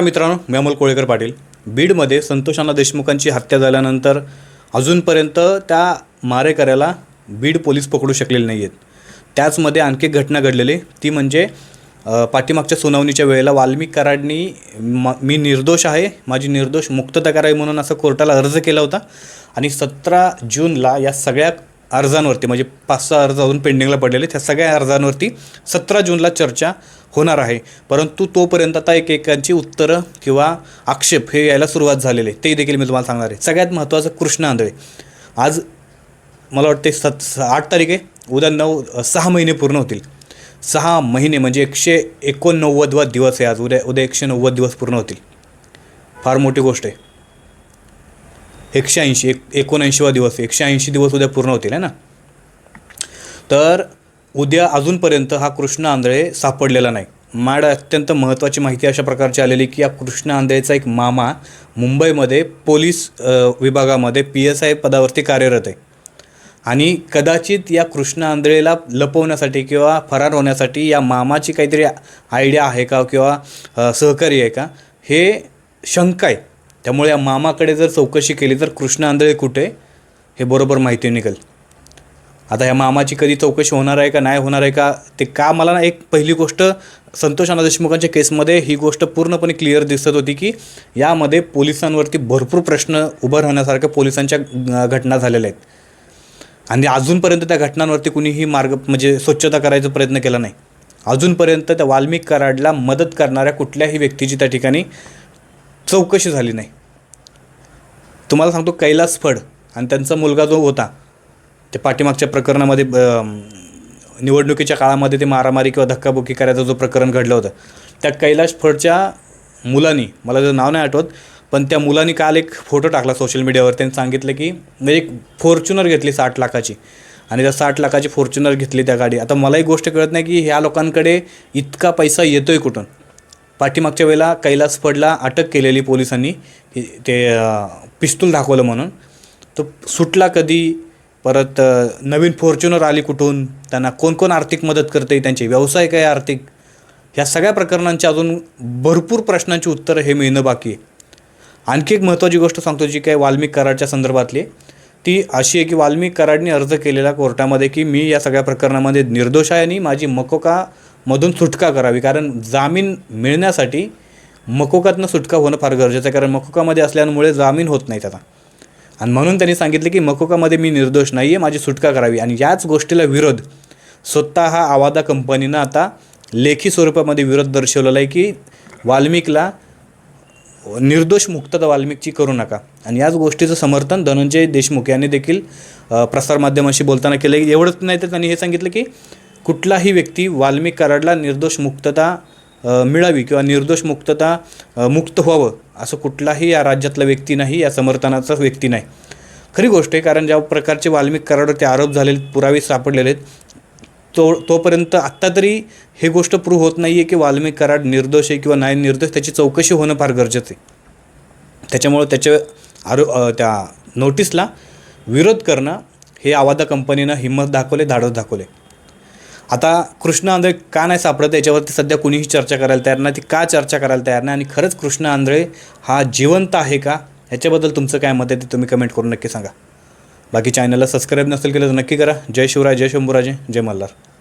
मित्रांनो मी अमोल कोळेकर पाटील. बीडमध्ये संतोषाना देशमुखांची हत्या झाल्यानंतर अजूनपर्यंत त्या मारेकऱ्याला बीड पोलीस पकडू शकलेले नाही आहेत त्याचमध्ये आणखी एक घटना घडलेली ती म्हणजे पाठीमागच्या सुनावणीच्या वेळेला वाल्मिक कराडनी म मी निर्दोष आहे माझी निर्दोष मुक्तता करावी म्हणून असं कोर्टाला अर्ज केला होता आणि सतरा जूनला या सगळ्या अर्जांवरती म्हणजे पाच सहा अर्ज अजून पेंडिंगला पडलेले त्या सगळ्या अर्जांवरती सतरा जूनला चर्चा होणार आहे. परंतु तोपर्यंत आता एक एकांची उत्तरं किंवा आक्षेप हे यायला सुरुवात झालेली आहे. ते देखील मी तुम्हाला सांगणार आहे. सगळ्यात महत्त्वाचं कृष्ण आंधळे. आज मला वाटते सत आठ तारीख आहे. उद्या नऊ सहा महिने पूर्ण होतील. सहा महिने म्हणजे एकशे एकोणनव्वदवा दिवस आहे आज. उद्या उद्या एकशे नव्वद दिवस पूर्ण होतील. फार मोठी गोष्ट आहे. एकशे ऐंशी एक एकोणऐंशीवा दिवस एकशे ऐंशी दिवस उद्या पूर्ण होतील आहे ना? तर उद्या अजूनपर्यंत हा कृष्ण आंधळे सापडलेला नाही. माड अत्यंत महत्त्वाची माहिती अशा प्रकारची आलेली की या कृष्ण आंधळेचा एक मामा मुंबईमध्ये पोलीस विभागामध्ये पी एस आय पदावरती कार्यरत आहे. आणि कदाचित या कृष्ण आंधळेला लपवण्यासाठी किंवा फरार होण्यासाठी या मामाची काहीतरी आयडिया आहे का किंवा सहकारी आहे का? हे शंका आहे. त्यामुळे या मामाकडे जर चौकशी केली तर कृष्ण आंधळे कुठे? हे बरोबर माहिती निघेल. आता या मामाची कधी चौकशी होणार आहे का नाही होणार आहे का ते का मला ना एक पहिली गोष्ट संतोष अण्णा देशमुखांच्या केसमध्ये ही गोष्ट पूर्णपणे क्लिअर दिसत होती की यामध्ये पोलिसांवरती भरपूर प्रश्न उभं राहण्यासारख्या पोलिसांच्या घटना झालेल्या आहेत. आणि अजूनपर्यंत त्या घटनांवरती कुणीही मार्ग म्हणजे स्वच्छता करायचा प्रयत्न केला नाही. अजूनपर्यंत त्या वाल्मिक कराडला मदत करणाऱ्या कुठल्याही व्यक्तीची त्या ठिकाणी चौकशी झाली नाही. तुम्हाला सांगतो कैलास फड आणि त्यांचा मुलगा जो होता ते पाठीमागच्या प्रकरणामध्ये निवडणुकीच्या काळामध्ये ते मारामारी किंवा धक्काबुक्की करायचं जो प्रकरण घडलं होतं त्या कैलास फडच्या मुलांनी मला त्याचं नाव नाही आठवत पण त्या मुलांनी काल एक फोटो टाकला सोशल मीडियावर त्यांनी सांगितलं की म्हणजे एक फॉर्च्युनर घेतली साठ लाखाची आणि त्या साठ लाखाची फॉर्च्युनर घेतली त्या गाडी. आता मला एक गोष्ट कळत नाही की ह्या लोकांकडे इतका पैसा येतो आहे कुठून? पाठीमागच्या वेळेला कैलास फडला अटक केलेली पोलिसांनी ते पिस्तूल दाखवलं म्हणून. तो सुटला कधी परत नवीन फॉर्च्युनर आली कुठून त्यांना कोण कोण आर्थिक मदत करते त्यांचे व्यवसाय काय आर्थिक ह्या सगळ्या प्रकरणांची अजून भरपूर प्रश्नांची उत्तरं हे मिळणं बाकी आहे. आणखी एक महत्त्वाची गोष्ट सांगतो जी काय वाल्मिक कराडच्या संदर्भातली ती अशी आहे की वाल्मिक कराडने अर्ज केलेला कोर्टामध्ये की मी या सगळ्या प्रकरणामध्ये निर्दोष आहे आणि माझी मधून सुटका करावी. कारण जामीन मिळण्यासाठी मकोकातनं सुटका होणं फार गरजेचं आहे. कारण मकोकामध्ये असल्यामुळे जामीन होत नाही त्याचा आणि म्हणून त्यांनी सांगितलं की मकोकामध्ये मी निर्दोष नाही आहे माझी सुटका करावी. आणि याच गोष्टीला विरोध. स्वतः हा आवादा कंपनीनं आता लेखी स्वरूपामध्ये विरोध दर्शवलेला आहे की वाल्मिकला निर्दोष मुक्तता वाल्मिकची करू नका. आणि याच गोष्टीचं समर्थन धनंजय देशमुख यांनी देखील प्रसारमाध्यमाशी बोलताना केलं एवढंच नाही तर त्यांनी हे सांगितलं की कुठलाही व्यक्ती वाल्मिक कराडला निर्दोष मुक्तता मिळावी किंवा निर्दोष मुक्तता मुक्त व्हावं असं कुठलाही या राज्यातला व्यक्ती नाही या समर्थनाचा व्यक्ती नाही. खरी गोष्ट आहे कारण ज्या प्रकारचे वाल्मिक कराडवरती आरोप झालेले पुरावे सापडलेले आहेत तो तोपर्यंत आत्ता तरी हे गोष्ट प्रूव्ह होत नाही आहे की वाल्मिक कराड निर्दोष आहे किंवा नाही निर्दोष त्याची चौकशी होणं फार गरजेचं आहे. त्याच्यामुळं त्याच्या आरो त्या नोटीसला विरोध करणं हे आवादा कंपनीनं हिंमत दाखवले धाडस दाखवले. आता कृष्ण आंधळे का नाही सापडत याच्यावरती सध्या कुणीही चर्चा करायला तयार नाही. ती का चर्चा करायला तयार नाही आणि खरंच कृष्ण आंधळे हा जिवंत आहे का? ह्याच्याबद्दल तुमचं काय मत आहे ते तुम्ही कमेंट करून नक्की सांगा. बाकी चॅनलला सबस्क्राईब नसेल केलं तर नक्की करा. जय शिवराय जय शंभूराजे जय मल्हार.